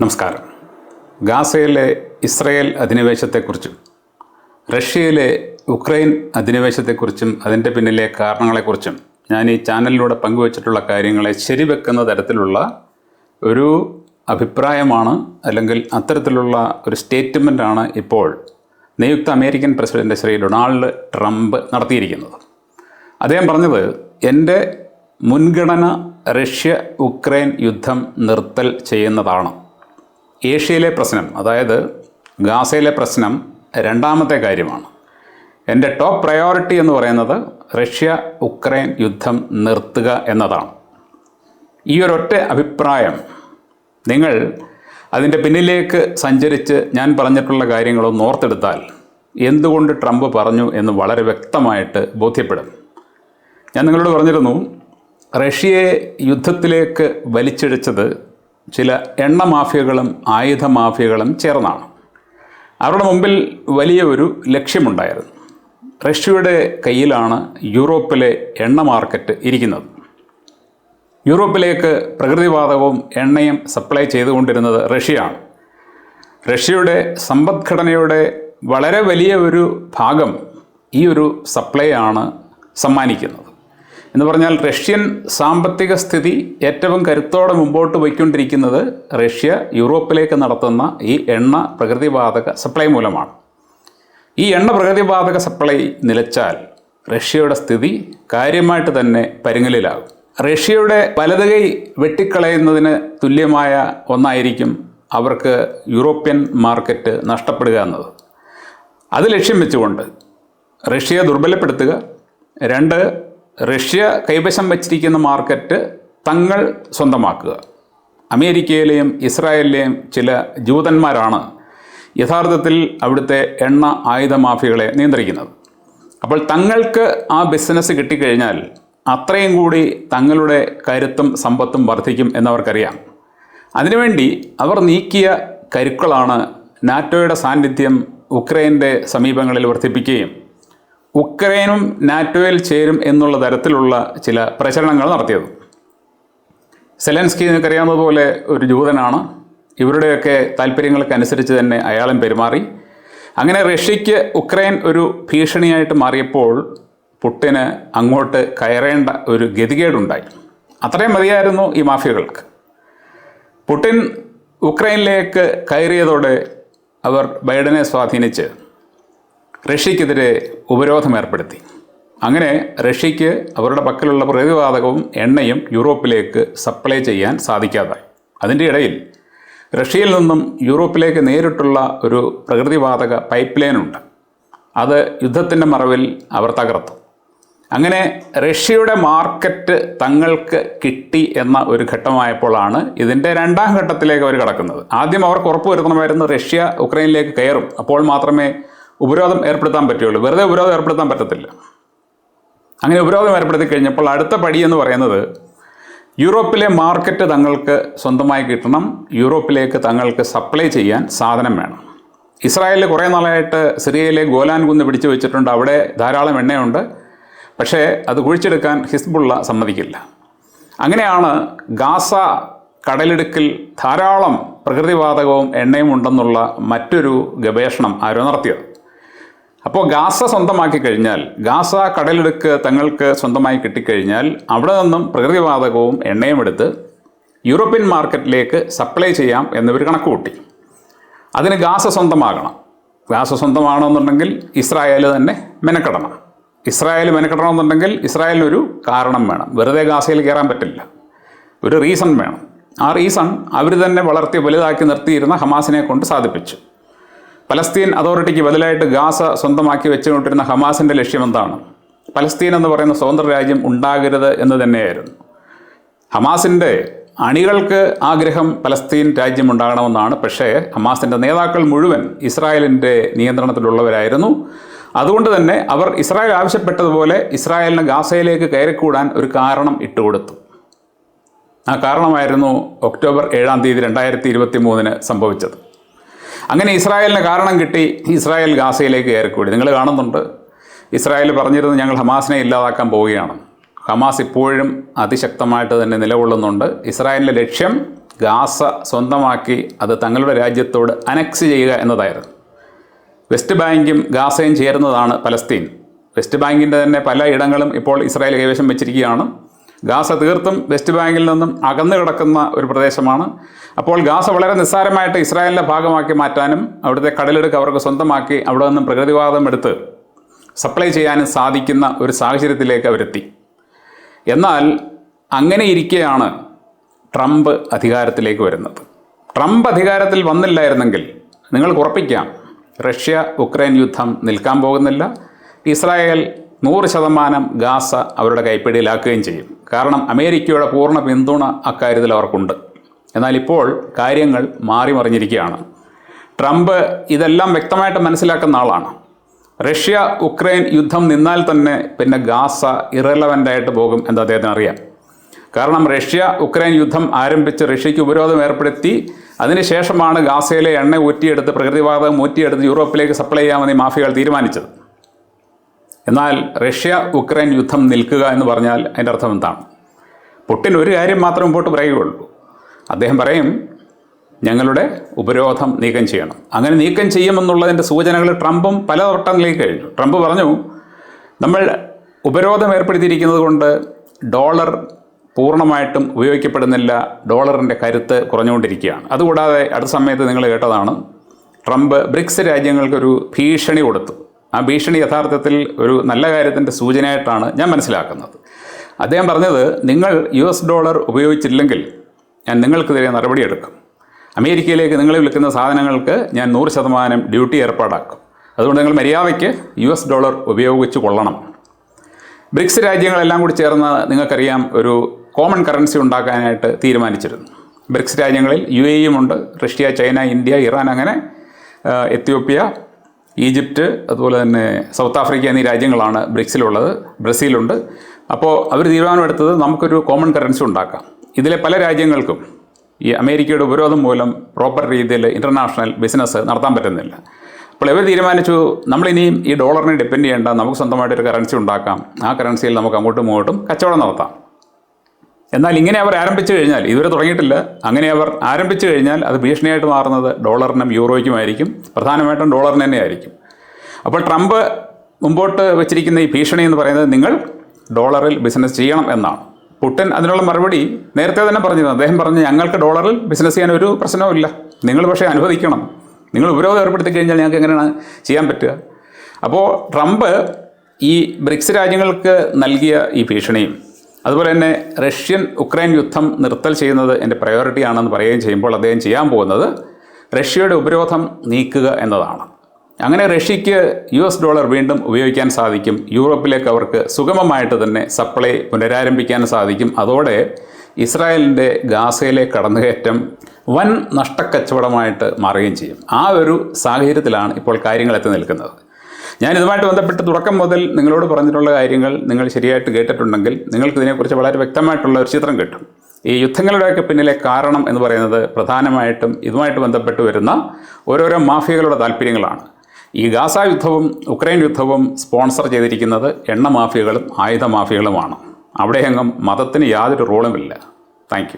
നമസ്കാരം. ഗാസയിലെ ഇസ്രയേൽ അധിനിവേശത്തെക്കുറിച്ചും റഷ്യയിലെ ഉക്രൈൻ അധിനിവേശത്തെക്കുറിച്ചും അതിന്റെ പിന്നിലെ കാരണങ്ങളെക്കുറിച്ചും ഞാൻ ഈ ചാനലിലൂടെ പങ്കുവച്ചിട്ടുള്ള കാര്യങ്ങളെ ശരിവെക്കുന്ന തരത്തിലുള്ള ഒരു അഭിപ്രായമാണ് അല്ലെങ്കിൽ അത്തരത്തിലുള്ള ഒരു സ്റ്റേറ്റ്മെന്റാണ് ഇപ്പോൾ നിയുക്ത American president Shri Donald Trump നടത്തിയിരിക്കുന്നത്. അദ്ദേഹം പറഞ്ഞത് എന്റെ മുൻഗണന റഷ്യ ഉക്രൈൻ യുദ്ധം നിർത്തൽ ചെയ്യുന്നതാണ്. ഏഷ്യയിലെ പ്രശ്നം അതായത് ഗാസയിലെ പ്രശ്നം രണ്ടാമത്തെ കാര്യമാണ്. എന്റെ ടോപ്പ് പ്രയോറിറ്റി എന്ന് പറയുന്നത് റഷ്യ ഉക്രൈൻ യുദ്ധം നിർത്തുക എന്നതാണ്. ഈ ഒരൊറ്റ അഭിപ്രായം നിങ്ങൾ അതിന്റെ പിന്നിലേക്ക് സഞ്ചരിച്ച് ഞാൻ പറഞ്ഞിട്ടുള്ള കാര്യങ്ങളൊന്ന് ഓർത്തെടുത്താൽ എന്തുകൊണ്ട് ട്രംപ് പറഞ്ഞു എന്ന് വളരെ വ്യക്തമായിട്ട് ബോധ്യപ്പെടും. ഞാൻ നിങ്ങളോട് പറഞ്ഞിരുന്നു റഷ്യയെ യുദ്ധത്തിലേക്ക് വലിച്ചിഴച്ചത് ചില എണ്ണ മാഫിയകളും ആയുധ മാഫിയകളും ചേർന്നാണ്. അവരുടെ മുമ്പിൽ വലിയ ഒരു ലക്ഷ്യമുണ്ടായിരുന്നു. റഷ്യയുടെ കയ്യിലാണ് യൂറോപ്പിലെ എണ്ണ മാർക്കറ്റ് ഇരിക്കുന്നത്. യൂറോപ്പിലേക്ക് പ്രകൃതിവാതകവും എണ്ണയും സപ്ലൈ ചെയ്തുകൊണ്ടിരുന്നത് റഷ്യയാണ്. റഷ്യയുടെ സമ്പദ്ഘടനയുടെ വളരെ വലിയ ഒരു ഭാഗം ഈ ഒരു സപ്ലൈ ആണ് സമ്മാനിക്കുന്നത്. എന്ന് പറഞ്ഞാൽ റഷ്യൻ സാമ്പത്തിക സ്ഥിതി ഏറ്റവും കരുത്തോടെ മുമ്പോട്ട് പോയിക്കൊണ്ടിരിക്കുന്നത് റഷ്യ യൂറോപ്പിലേക്ക് നടത്തുന്ന ഈ എണ്ണ പ്രകൃതിവാതക സപ്ലൈ മൂലമാണ്. ഈ എണ്ണ പ്രകൃതിവാതക സപ്ലൈ നിലച്ചാൽ റഷ്യയുടെ സ്ഥിതി കാര്യമായിട്ട് തന്നെ പരുങ്ങലിലാകും. റഷ്യയുടെ വലതുകൈ വെട്ടിക്കളയുന്നതിന് തുല്യമായ ഒന്നായിരിക്കും അവർക്ക് യൂറോപ്യൻ മാർക്കറ്റ് നഷ്ടപ്പെടുക എന്നത്. അത് ലക്ഷ്യം വെച്ചുകൊണ്ട് റഷ്യയെ ദുർബലപ്പെടുത്തുക. രണ്ട് റഷ്യ കൈവശം വച്ചിരിക്കുന്ന മാർക്കറ്റ് തങ്ങൾ സ്വന്തമാക്കുക. അമേരിക്കയിലെയും ഇസ്രായേലിലെയും ചില ജൂതന്മാരാണ് യഥാർത്ഥത്തിൽ അവിടുത്തെ എണ്ണ ആയുധ മാഫിയകളെ നിയന്ത്രിക്കുന്നത്. അപ്പോൾ തങ്ങൾക്ക് ആ ബിസിനസ് കിട്ടിക്കഴിഞ്ഞാൽ അത്രയും കൂടി തങ്ങളുടെ കരുത്തും സമ്പത്തും വർദ്ധിക്കും എന്നവർക്കറിയാം. അതിനുവേണ്ടി അവർ നീക്കിയ കരുക്കളാണ് നാറ്റോയുടെ സാന്നിധ്യം ഉക്രൈന്റെ സമീപങ്ങളിൽ വർദ്ധിപ്പിക്കുകയും ഉക്രൈനും നാറ്റോയിൽ ചേരും എന്നുള്ള തരത്തിലുള്ള ചില പ്രചരണങ്ങൾ നടത്തിയത്. സെലൻസ്കി നിങ്ങൾക്കറിയാവുന്നതുപോലെ ഒരു ജൂതനാണ്. ഇവരുടെയൊക്കെ താല്പര്യങ്ങൾക്കനുസരിച്ച് തന്നെ അയാളും പെരുമാറി. അങ്ങനെ റഷ്യയ്ക്ക് ഉക്രൈൻ ഒരു ഭീഷണിയായിട്ട് മാറിയപ്പോൾ പുട്ടിന് അങ്ങോട്ട് കയറേണ്ട ഒരു ഗതികേടുണ്ടായി. അത്രയും മതിയായിരുന്നു ഈ മാഫിയകൾക്ക്. പുട്ടിൻ ഉക്രൈനിലേക്ക് കയറിയതോടെ അവർ ബൈഡനെ സ്വാധീനിച്ച് റഷ്യക്കെതിരെ ഉപരോധം ഏർപ്പെടുത്തി. അങ്ങനെ റഷ്യയ്ക്ക് അവരുടെ പക്കലുള്ള പ്രതിവാതകവും എണ്ണയും യൂറോപ്പിലേക്ക് സപ്ലൈ ചെയ്യാൻ സാധിക്കാതായി. അതിന്റെ ഇടയിൽ റഷ്യയിൽ നിന്നും യൂറോപ്പിലേക്ക് നേരിട്ടുള്ള ഒരു പ്രകൃതിവാതക പൈപ്പ് ലൈനുണ്ട് അത് യുദ്ധത്തിന്റെ മറവിൽ അവർ തകർത്തു. അങ്ങനെ റഷ്യയുടെ മാർക്കറ്റ് തങ്ങൾക്ക് കിട്ടി എന്ന ഒരു ഘട്ടമായപ്പോഴാണ് ഇതിന്റെ രണ്ടാം ഘട്ടത്തിലേക്ക് അവർ കടക്കുന്നത്. ആദ്യം അവർക്ക് ഉറപ്പ് വരുത്തണമായിരുന്നു റഷ്യ ഉക്രൈനിലേക്ക് കയറും. അപ്പോൾ മാത്രമേ ഉപരോധം ഏർപ്പെടുത്താൻ പറ്റുള്ളൂ. വെറുതെ ഉപരോധം ഏർപ്പെടുത്താൻ പറ്റത്തില്ല. അങ്ങനെ ഉപരോധം ഏർപ്പെടുത്തി കഴിഞ്ഞപ്പോൾ അടുത്ത പടി എന്ന് പറയുന്നത് യൂറോപ്പിലെ മാർക്കറ്റ് തങ്ങൾക്ക് സ്വന്തമായി കിട്ടണം. യൂറോപ്പിലേക്ക് തങ്ങൾക്ക് സപ്ലൈ ചെയ്യാൻ സാധനം വേണം. ഇസ്രായേലിൽ കുറേ നാളായിട്ട് സിറിയയിലെ ഗോലാൻ കുന്ന് പിടിച്ചു വെച്ചിട്ടുണ്ട്. അവിടെ ധാരാളം എണ്ണയുണ്ട്. പക്ഷേ അത് കുഴിച്ചെടുക്കാൻ ഹിസ്ബുള്ള സമ്മതിക്കില്ല. അങ്ങനെയാണ് ഗാസ കടലിടുക്കിൽ ധാരാളം പ്രകൃതിവാതകവും എണ്ണയും ഉണ്ടെന്നുള്ള മറ്റൊരു ഗവേഷണം ആരോ നടത്തിയത്. അപ്പോൾ ഗാസ സ്വന്തമാക്കി കഴിഞ്ഞാൽ ഗാസ കടലെടുക്ക് തങ്ങൾക്ക് സ്വന്തമായി കിട്ടിക്കഴിഞ്ഞാൽ അവിടെ നിന്നും പ്രകൃതിവാതകവും എണ്ണയും എടുത്ത് യൂറോപ്യൻ മാർക്കറ്റിലേക്ക് സപ്ലൈ ചെയ്യാം എന്നിവർ കണക്ക് കൂട്ടി. അതിന് ഗാസ സ്വന്തമാകണം. ഗാസ സ്വന്തമാണെന്നുണ്ടെങ്കിൽ ഇസ്രായേൽ തന്നെ മെനക്കെടണം. ഇസ്രായേൽ മെനക്കെടണമെന്നുണ്ടെങ്കിൽ ഇസ്രായേലിനൊരു കാരണം വേണം. വെറുതെ ഗാസയിൽ കയറാൻ പറ്റില്ല. ഒരു റീസൺ വേണം. ആ റീസൺ അവർ തന്നെ വളർത്തി വലുതാക്കി നിർത്തിയിരുന്ന ഹമാസിനെ കൊണ്ട് സാധിപ്പിച്ചു. പലസ്തീൻ അതോറിറ്റിക്ക് ബദലായിട്ട് ഗാസ സ്വന്തമാക്കി വെച്ചുകൊണ്ടിരുന്ന ഹമാസിന്റെ ലക്ഷ്യം എന്താണ്? പലസ്തീൻ എന്ന് പറയുന്ന സ്വതന്ത്ര രാജ്യം ഉണ്ടാകരുത് എന്ന് തന്നെയായിരുന്നു. ഹമാസിന്റെ അണികൾക്ക് ആഗ്രഹം പലസ്തീൻ രാജ്യം ഉണ്ടാകണമെന്നാണ്. പക്ഷേ ഹമാസിന്റെ നേതാക്കൾ മുഴുവൻ ഇസ്രായേലിന്റെ നിയന്ത്രണത്തിലുള്ളവരായിരുന്നു. അതുകൊണ്ട് തന്നെ അവർ ഇസ്രായേൽ ആവശ്യപ്പെട്ടതുപോലെ ഇസ്രായേലിന് ഗാസയിലേക്ക് കയറിക്കൂടാൻ ഒരു കാരണം ഇട്ടുകൊടുത്തു. ആ കാരണമായിരുന്നു ഒക്ടോബർ ഏഴാം തീയതി രണ്ടായിരത്തി ഇരുപത്തി മൂന്നിന് സംഭവിച്ചത്. അങ്ങനെ ഇസ്രായേലിന് കാരണം കിട്ടി ഇസ്രായേൽ ഗാസയിലേക്ക് കയറിക്കൂടി. നിങ്ങൾ കാണുന്നുണ്ട്. ഇസ്രായേൽ പറഞ്ഞിരുന്നു ഞങ്ങൾ ഹമാസിനെ ഇല്ലാതാക്കാൻ പോവുകയാണ്. ഹമാസ് ഇപ്പോഴും അതിശക്തമായിട്ട് തന്നെ നിലകൊള്ളുന്നുണ്ട്. ഇസ്രായേലിന്റെ ലക്ഷ്യം ഗാസ സ്വന്തമാക്കി അത് തങ്ങളുടെ രാജ്യത്തോട് അനക്സ് ചെയ്യുക എന്നതായിരുന്നു. വെസ്റ്റ് ബാങ്കും ഗാസയും ചേരുന്നതാണ് പലസ്തീൻ. വെസ്റ്റ് ബാങ്കിന്റെ തന്നെ പല ഇടങ്ങളും ഇപ്പോൾ ഇസ്രായേൽ കൈവശം വെച്ചിരിക്കുകയാണ്. ഗാസ തീർത്തും വെസ്റ്റ് ബാങ്കിൽ നിന്നും അകന്നു കിടക്കുന്ന ഒരു പ്രദേശമാണ്. അപ്പോൾ ഗാസ വളരെ നിസ്സാരമായിട്ട് ഇസ്രായേലിന്റെ ഭാഗമാക്കി മാറ്റാനും അവിടുത്തെ കടലെടുക്ക് അവർക്ക് സ്വന്തമാക്കി അവിടെ നിന്നും പ്രകൃതിവാദം എടുത്ത് സപ്ലൈ ചെയ്യാനും സാധിക്കുന്ന ഒരു സാഹചര്യത്തിലേക്ക് അവരെത്തി. എന്നാൽ അങ്ങനെ ഇരിക്കെയാണ് ട്രംപ് അധികാരത്തിലേക്ക് വരുന്നത്. ട്രംപ് അധികാരത്തിൽ വന്നില്ലായിരുന്നെങ്കിൽ നിങ്ങൾക്ക് ഉറപ്പിക്കാം റഷ്യ ഉക്രൈൻ യുദ്ധം നിൽക്കാൻ പോകുന്നില്ല. ഇസ്രായേൽ നൂറ് ശതമാനം ഗാസ അവരുടെ കൈപ്പിടിയിലാക്കുകയും ചെയ്യും. കാരണം അമേരിക്കയുടെ പൂർണ പിന്തുണ അക്കാര്യത്തിൽ അവർക്കുണ്ട്. എന്നാൽ ഇപ്പോൾ കാര്യങ്ങൾ മാറി മറിഞ്ഞിരിക്കുകയാണ് ട്രംപ് ഇതെല്ലാം വ്യക്തമായിട്ട് മനസ്സിലാക്കുന്ന ആളാണ്. റഷ്യ ഉക്രൈൻ യുദ്ധം നിന്നാൽ തന്നെ പിന്നെ ഗാസ ഇറലവന്റ് ആയിട്ട് പോകും എന്ന് അദ്ദേഹത്തിന് അറിയാം. കാരണം റഷ്യ ഉക്രൈൻ യുദ്ധം ആരംഭിച്ച് റഷ്യയ്ക്ക് ഉപരോധം ഏർപ്പെടുത്തി അതിനുശേഷമാണ് ഗാസയിലെ എണ്ണ ഊറ്റിയെടുത്ത് പ്രകൃതിവാതകം ഊറ്റിയെടുത്ത് യൂറോപ്പിലേക്ക് സപ്ലൈ ചെയ്യാമെന്ന് മാഫിയകൾ തീരുമാനിച്ചത്. എന്നാൽ റഷ്യ ഉക്രൈൻ യുദ്ധം നിൽക്കുക എന്ന് പറഞ്ഞാൽ അതിന്റെ അർത്ഥം എന്താണ്? പുട്ടിൻ ഒരു കാര്യം മാത്രം മുമ്പോട്ട് പറയുകയുള്ളൂ. അദ്ദേഹം പറയും ഞങ്ങളുടെ ഉപരോധം നീക്കം ചെയ്യണം. അങ്ങനെ നീക്കം ചെയ്യുമെന്നുള്ളതിന്റെ സൂചനകൾ ട്രംപും പലവട്ടം നൽകി കഴിഞ്ഞു. ട്രംപ് പറഞ്ഞു നമ്മൾ ഉപരോധം ഏർപ്പെടുത്തിയിരിക്കുന്നത് കൊണ്ട് ഡോളർ പൂർണമായിട്ടും ഉപയോഗിക്കപ്പെടുന്നില്ല ഡോളറിന്റെ കരുത്ത് കുറഞ്ഞുകൊണ്ടിരിക്കുകയാണ്. അതുകൂടാതെ അടുത്ത സമയത്ത് നിങ്ങൾ കേട്ടതാണ് ട്രംപ് ബ്രിക്സ് രാജ്യങ്ങൾക്കൊരു ഭീഷണി കൊടുത്തു. ആ ഭീഷണി യഥാർത്ഥത്തിൽ ഒരു നല്ല കാര്യത്തിന്റെ സൂചനയായിട്ടാണ് ഞാൻ മനസ്സിലാക്കുന്നത്. അദ്ദേഹം പറഞ്ഞത് നിങ്ങൾ യു എസ് ഡോളർ ഉപയോഗിച്ചില്ലെങ്കിൽ ഞാൻ നിങ്ങൾക്കെതിരെ നടപടിയെടുക്കും അമേരിക്കയിലേക്ക് നിങ്ങൾ വിൽക്കുന്ന സാധനങ്ങൾക്ക് ഞാൻ നൂറ് ശതമാനം ഡ്യൂട്ടി ഏർപ്പാടാക്കും. അതുകൊണ്ട് നിങ്ങൾ മര്യാദയ്ക്ക് യു എസ് ഡോളർ ഉപയോഗിച്ച് കൊള്ളണം. ബ്രിക്സ് രാജ്യങ്ങളെല്ലാം കൂടി ചേർന്ന് നിങ്ങൾക്കറിയാം ഒരു കോമൺ കറൻസി ഉണ്ടാക്കാനായിട്ട് തീരുമാനിച്ചിരുന്നു. ബ്രിക്സ് രാജ്യങ്ങളിൽ യു എയും ഉണ്ട് റഷ്യ ചൈന ഇന്ത്യ ഇറാൻ അങ്ങനെ എത്യോപ്യ ഈജിപ്റ്റ് അതുപോലെ തന്നെ സൗത്ത് ആഫ്രിക്ക എന്നീ രാജ്യങ്ങളാണ് ബ്രിക്സിലുള്ളത് ബ്രസീലുണ്ട്. അപ്പോൾ അവർ തീരുമാനമെടുത്തത് നമുക്കൊരു കോമൺ കറൻസി ഉണ്ടാക്കാം. ഇതിലെ പല രാജ്യങ്ങൾക്കും ഈ അമേരിക്കയുടെ ഉപരോധം മൂലം പ്രോപ്പർ രീതിയിൽ ഇന്റർനാഷണൽ ബിസിനസ് നടത്താൻ പറ്റുന്നില്ല. അപ്പോൾ ഇവർ തീരുമാനിച്ചു നമ്മളിനിയും ഈ ഡോളറിനെ ഡിപ്പെൻഡ് ചെയ്യേണ്ട നമുക്ക് സ്വന്തമായിട്ടൊരു കറൻസി ഉണ്ടാക്കാം. ആ കറൻസിയിൽ നമുക്ക് അങ്ങോട്ടും ഇങ്ങോട്ടും കച്ചവടം നടത്താം. എന്നാൽ ഇങ്ങനെ അവർ ആരംഭിച്ചു കഴിഞ്ഞാൽ ഇതുവരെ തുടങ്ങിയിട്ടില്ല. അങ്ങനെ അവർ ആരംഭിച്ചു കഴിഞ്ഞാൽ അത് ഭീഷണിയായിട്ട് മാറുന്നത് ഡോളറിനും യൂറോയ്ക്കുമായിരിക്കും. പ്രധാനമായിട്ടും ഡോളറിന് തന്നെ ആയിരിക്കും അപ്പോൾ ട്രംപ് മുമ്പോട്ട് വെച്ചിരിക്കുന്ന ഈ ഭീഷണി എന്ന് പറയുന്നത് നിങ്ങൾ ഡോളറിൽ ബിസിനസ് ചെയ്യണം എന്നാണ്. പുട്ടൻ അതിനുള്ള മറുപടി നേരത്തെ തന്നെ പറഞ്ഞിരുന്നു. അദ്ദേഹം പറഞ്ഞു ഞങ്ങൾക്ക് ഡോളറിൽ ബിസിനസ് ചെയ്യാൻ ഒരു പ്രശ്നവുമില്ല നിങ്ങൾ പക്ഷേ അനുവദിക്കണം. നിങ്ങൾ ഉപരോധം ഏർപ്പെടുത്തി കഴിഞ്ഞാൽ ഞങ്ങൾക്ക് എങ്ങനെയാണ് ചെയ്യാൻ പറ്റുക? അപ്പോൾ ട്രംപ് ഈ ബ്രിക്സ് രാജ്യങ്ങൾക്ക് നൽകിയ ഈ ഭീഷണിയും അതുപോലെ തന്നെ റഷ്യൻ ഉക്രൈൻ യുദ്ധം നിർത്തൽ ചെയ്യുന്നത് എന്റെ പ്രയോറിറ്റി ആണെന്ന് പറയുകയും ചെയ്യുമ്പോൾ അദ്ദേഹം ചെയ്യാൻ പോകുന്നത് റഷ്യയുടെ ഉപരോധം നീക്കുക എന്നതാണ്. അങ്ങനെ റഷ്യയ്ക്ക് യു എസ് ഡോളർ വീണ്ടും ഉപയോഗിക്കാൻ സാധിക്കും. യൂറോപ്പിലേക്ക് അവർക്ക് സുഗമമായിട്ട് തന്നെ സപ്ലൈ പുനരാരംഭിക്കാൻ സാധിക്കും. അതോടെ ഇസ്രായേലിന്റെ ഗാസയിലെ കടന്നുകയറ്റം വൻ നഷ്ടക്കച്ചവടമായിട്ട് മാറുകയും ചെയ്യും. ആ ഒരു സാഹചര്യത്തിലാണ് ഇപ്പോൾ കാര്യങ്ങൾ എത്തി നിൽക്കുന്നത്. ഞാൻ ഇതുമായിട്ട് ബന്ധപ്പെട്ട് തുടക്കം മുതൽ നിങ്ങളോട് പറഞ്ഞിട്ടുള്ള കാര്യങ്ങൾ നിങ്ങൾ ശരിയായിട്ട് കേട്ടിട്ടുണ്ടെങ്കിൽ നിങ്ങൾക്ക് ഇതിനെക്കുറിച്ച് വളരെ വ്യക്തമായിട്ടുള്ള ഒരു ചിത്രം കിട്ടും. ഈ യുദ്ധങ്ങളുടെയൊക്കെ പിന്നിലെ കാരണം എന്ന് പറയുന്നത് പ്രധാനമായിട്ടും ഇതുമായിട്ട് ബന്ധപ്പെട്ട് വരുന്ന ഓരോരോ മാഫിയകളുടെ താല്പര്യങ്ങളാണ്. ഈ ഗാസ യുദ്ധവും ഉക്രൈൻ യുദ്ധവും സ്പോൺസർ ചെയ്തിരിക്കുന്നത് എണ്ണ മാഫിയകളും ആയുധ മാഫിയകളുമാണ്. അവിടെയെങ്ങും മതത്തിന് യാതൊരു റോളുമില്ല. താങ്ക്